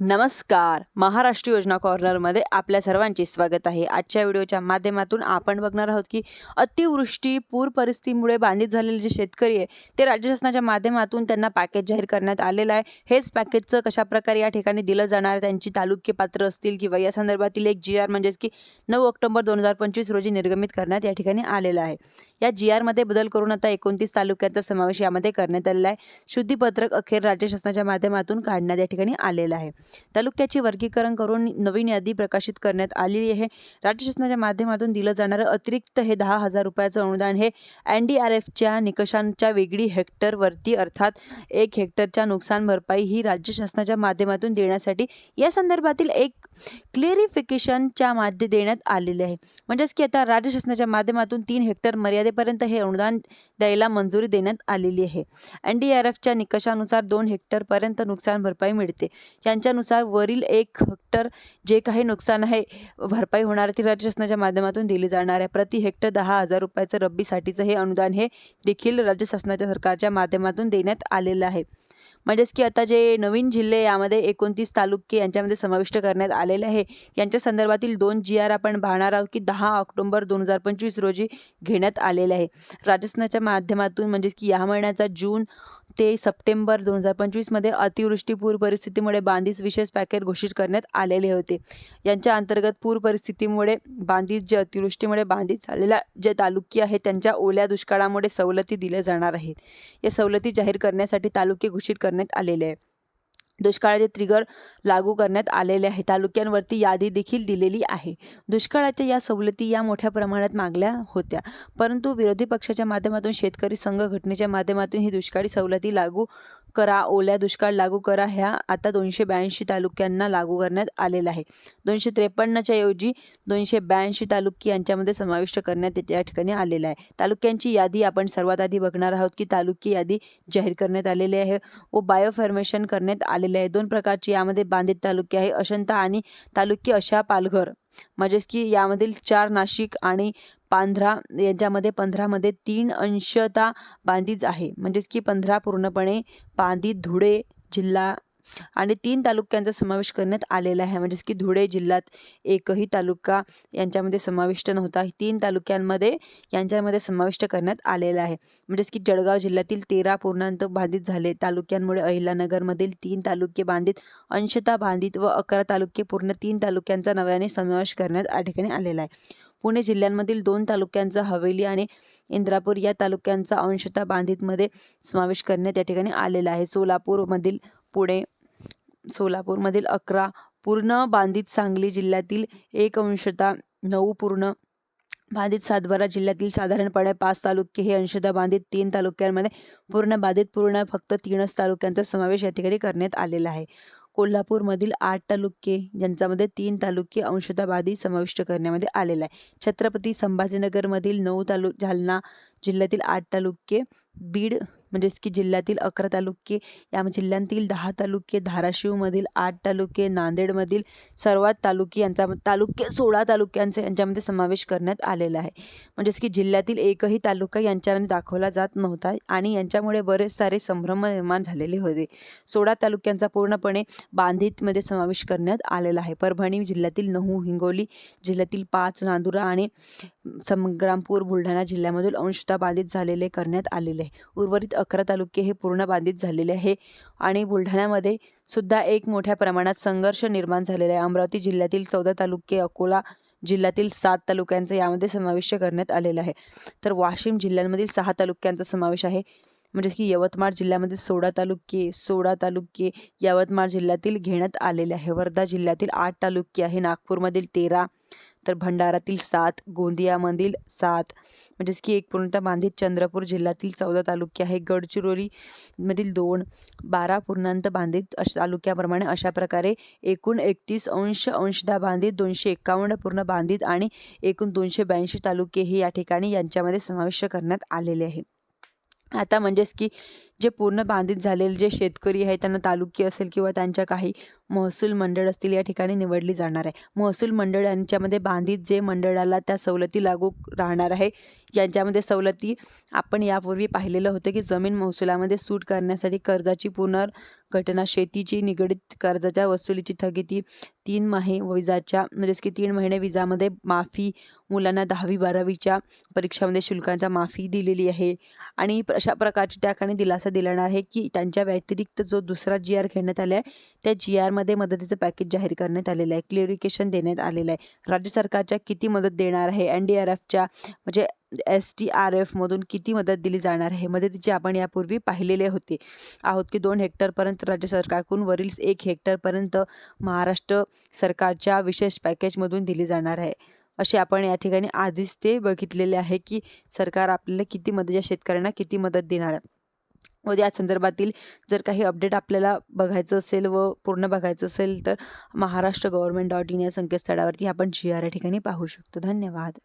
नमस्कार. महाराष्ट्र योजना कॉर्नरमध्ये आपल्या सर्वांचे स्वागत आहे. आजच्या व्हिडिओच्या माध्यमातून आपण बघणार आहोत की अतिवृष्टी पूर परिस्थितीमुळे बाधित झालेले जे शेतकरी आहे ते राज्य शासनाच्या माध्यमातून त्यांना पॅकेज जाहीर करण्यात आलेलं आहे. हेच पॅकेजचं कशाप्रकारे या ठिकाणी दिलं जाणार त्यांची तालुक्य पात्र असतील किंवा या संदर्भातील एक जी आर म्हणजेच की नऊ ऑक्टोबर दोन हजार पंचवीस रोजी निर्गमित करण्यात या ठिकाणी आलेलं आहे. या जी आरमध्ये बदल करून आता एकोणतीस तालुक्यांचा समावेश यामध्ये करण्यात आलेला आहे. शुद्धीपत्रक अखेर राज्य शासनाच्या माध्यमातून काढण्यात या ठिकाणी आलेलं आहे. तालुक्याचे वर्गीकरण करून नवीन यादी प्रकाशित करण्यात आलेली आहे. राज्य शासनाच्या माध्यमातून दिलं जाणारं अतिरिक्त हे दहा हजार रुपयाचं अनुदान हे एन डी आर एफच्या निकषांच्या वेगळी हेक्टरवरती अर्थात एक हेक्टरच्या नुकसान भरपाई ही राज्य शासनाच्या माध्यमातून देण्यासाठी या संदर्भातील एक क्लिअरिफिकेशनच्या माध्य देण्यात आलेले आहे. म्हणजेच की आता राज्य शासनाच्या माध्यमातून तीन हेक्टर मर्यादेपर्यंत हे अनुदान द्यायला मंजुरी देण्यात आलेली आहे. एन डी आर एफच्या निकषानुसार दोन हेक्टरपर्यंत नुकसान भरपाई मिळते. यांच्या त्यानुसार वरील एक हेक्टर जे काही नुकसान आहे भरपाई होणार ती राज्य शासनाच्या माध्यमातून दिली जाणार आहे. प्रति हेक्टर दहा हजार रुपयाचं रब्बीसाठीचं हे अनुदान हे देखील राज्य शासनाच्या सरकारच्या माध्यमातून देण्यात आलेलं आहे. म्हणजेच की आता जे नवीन जिल्हे यामध्ये एकोणतीस तालुके यांच्यामध्ये समाविष्ट करण्यात आलेले आहे यांच्या संदर्भातील दोन जी आर आपण पाहणार आहोत की दहा ऑक्टोबर दोन हजार पंचवीस रोजी घेण्यात आलेले आहे. राजस्थानाच्या माध्यमातून म्हणजेच की या महिन्याचा जून ते सप्टेंबर दोन हजार पंचवीसमध्ये अतिवृष्टी पूर परिस्थितीमुळे बांधीस विशेष पॅकेज घोषित करण्यात आलेले होते. यांच्या अंतर्गत पूर परिस्थितीमुळे बांधीत जे अतिवृष्टीमुळे बांधीत झालेल्या जे तालुके आहेत त्यांच्या ओल्या दुष्काळामुळे सवलती दिल्या जाणार आहेत. या सवलती जाहीर करण्यासाठी तालुके घोषित करण्यात आलेले आहे दुष्काळाचे ट्रिगर लागू करण्यात आलेले आहे तालुक्यांवरती यादी देखील दिलेली आहे. दुष्काळाच्या या सवलती या मोठ्या प्रमाणात मागल्या होत्या. परंतु विरोधी पक्षाच्या माध्यमातून शेतकरी संघ घटनेच्या माध्यमातून ही दुष्काळी सवलती लागू करा ओल्या दुष्काळ लागू करा ह्या आता दोनशे ब्याऐंशी तालुक्यांना लागू करण्यात आलेला आहे. दोनशे त्रेपन्नच्या ऐवजी दोनशे ब्याऐंशी तालुके यांच्यामध्ये समाविष्ट करण्यात या ठिकाणी आलेला आहे. तालुक्यांची यादी आपण सर्वात आधी बघणार आहोत की तालुकी यादी जाहीर करण्यात आलेली आहे व बायोफॉर्मेशन करण्यात आलेले आहे. दोन प्रकारची यामध्ये बांधित तालुके आहे अशंता आणि तालुके अशा पालघर. म्हणजेच की यामधील चार नाशिक आणि पांढरा याच्यामध्ये पंधरामध्ये तीन अंशता बांधीच आहे. म्हणजेच की पंधरा पूर्णपणे बांधित धुळे जिल्हा आणि तीन तालुक्यांचा समावेश करण्यात आलेला आहे. म्हणजेच की धुळे जिल्ह्यात एकही तालुका यांच्यामध्ये समाविष्ट नव्हता. तीन तालुक्यांमध्ये यांच्यामध्ये समाविष्ट करण्यात आलेला आहे. म्हणजेच की जळगाव जिल्ह्यातील तेरा पूर्णांक बाधित झाले. तालुक्यांमुळे अहिल्यानगरमधील तीन तालुके बांधित अंशता बांधित व अकरा तालुके पूर्ण तीन तालुक्यांचा नव्याने समावेश करण्यात या ठिकाणी आलेला आहे. पुणे जिल्ह्यांमधील दोन तालुक्यांचा हवेली आणि इंद्रापूर या तालुक्यांचा अंशतः बांधितमध्ये समावेश करण्यात या ठिकाणी आलेला आहे. सोलापूरमधील पुणे सोलापूरमधील अकरा पूर्ण बांधित सांगली जिल्ह्यातील एक अंशतः नऊ पूर्ण बाधित सातबारा जिल्ह्यातील साधारणपणे पाच तालुके हे अंशतः बाधित तीन तालुक्यांमध्ये पूर्ण बाधित पूर्ण फक्त तीनच तालुक्यांचा समावेश या ठिकाणी करण्यात आलेला आहे. कोल्हापूरमधील आठ तालुके ज्यांच्यामध्ये तीन तालुके अंशतः बाधित समाविष्ट करण्यामध्ये आलेला आहे छत्रपती संभाजीनगरमधील नऊ तालु जालना जिल्ह्यातील आठ तालुके बीड म्हणजेच की जिल्ह्यातील अकरा तालुके या जिल्ह्यांतील दहा तालुके धाराशिवमधील आठ तालुके नांदेडमधील सर्वात तालुके यांचा तालुके सोळा तालुक्यांचे यांच्यामध्ये समावेश करण्यात आलेला आहे. म्हणजेच की जिल्ह्यातील एकही तालुका यांच्यामध्ये दाखवला जात नव्हता आणि यांच्यामुळे बरेच सारे संभ्रम निर्माण झालेले होते. सोळा तालुक्यांचा पूर्णपणे बांधितमध्ये समावेश करण्यात आलेला आहे. परभणी जिल्ह्यातील नऊ हिंगोली जिल्ह्यातील पाच नांदुरा आणि संग्रामपूर बुलढाणा जिल्ह्यामधील अंशतः बाधित झालेले करण्यात आलेले आहे. उर्वरित अकरा तालुके हे पूर्ण बाधित झालेले आहे आणि बुलढाण्यामध्ये सुद्धा एक मोठ्या प्रमाणात संघर्ष निर्माण झालेला आहे. अमरावती जिल्ह्यातील चौदा तालुके अकोला जिल्ह्यातील सात तालुक्यांचा यामध्ये समावेश करण्यात आलेला आहे. तर वाशिम जिल्ह्यांमधील सहा तालुक्यांचा समावेश आहे. म्हणजे की यवतमाळ जिल्ह्यामध्ये सोळा तालुके सोळा तालुके यवतमाळ जिल्ह्यातील घेण्यात आलेले आहे. वर्धा जिल्ह्यातील आठ तालुके आहे. नागपूरमधील तेरा तर भंडारातील सात गोंदियामधील सात म्हणजेच की एक पूर्णतः बांधित चंद्रपूर जिल्ह्यातील चौदा तालुके आहे. गडचिरोली मधील दोन बारा पूर्णांत बांधित अश तालुक्याप्रमाणे अशा प्रकारे एकूण एकतीस अंश अंशदा बांधित दोनशे एकावन्न पूर्ण बांधित आणि एकूण दोनशे ब्याऐंशी तालुके हे या ठिकाणी यांच्यामध्ये समाविष्ट करण्यात आलेले आहे आता म्हणजेच की जे पूर्ण बाधित झालेले जे शेतकरी आहे त्यांना तालुकी असेल किंवा त्यांच्या काही महसूल मंडळ असतील या ठिकाणी निवडली जाणार आहे. महसूल मंडळ यांच्यामध्ये बाधित जे मंडळाला त्या सवलती लागू राहणार आहे यांच्यामध्ये सवलती आपण यापूर्वी पाहिलेलं होतं की जमीन महसुलामध्ये सूट करण्यासाठी कर्जाची पुनर्घटना शेतीची निगडीत कर्जाच्या वसुलीची स्थगिती तीन माहे विजाच्या म्हणजेच की तीन महिने विजामध्ये माफी मुलांना दहावी बारावीच्या परीक्षामध्ये शुल्कांच्या माफी दिलेली आहे. आणि अशा प्रकारची त्या ठिकाणी दिलासा दिला आहे की त्यांच्या व्यतिरिक्त जो दुसरा जी आर घेण्यात आला आहे त्या जी आरमध्ये मदतीचं पॅकेज जाहीर करण्यात आलेलं आहे. क्लिअरिफिकेशन देण्यात आलेलं आहे. राज्य सरकारच्या किती मदत देणार आहे? एन डी आर एफच्या म्हणजे एस टी आर एफमधून किती मदत दिली जाणार आहे? मदतीची आपण यापूर्वी पाहिलेले होते. आहोत की दोन हेक्टरपर्यंत राज्य सरकारकडून वरील एक हेक्टरपर्यंत महाराष्ट्र सरकारच्या विशेष पॅकेजमधून दिली जाणार आहे. असे आपण या ठिकाणी आधीच ते बघितलेले आहे की सरकार आपल्याला किती मदत या शेतकऱ्यांना किती मदत देणार आहे. व या संदर्भातील जर काही अपडेट आपल्याला बघायचं असेल व पूर्ण बघायचं असेल तर महाराष्ट्र गव्हर्मेंट डॉट इन या संकेतस्थळावरती आपण जी आर या ठिकाणी पाहू शकतो. धन्यवाद.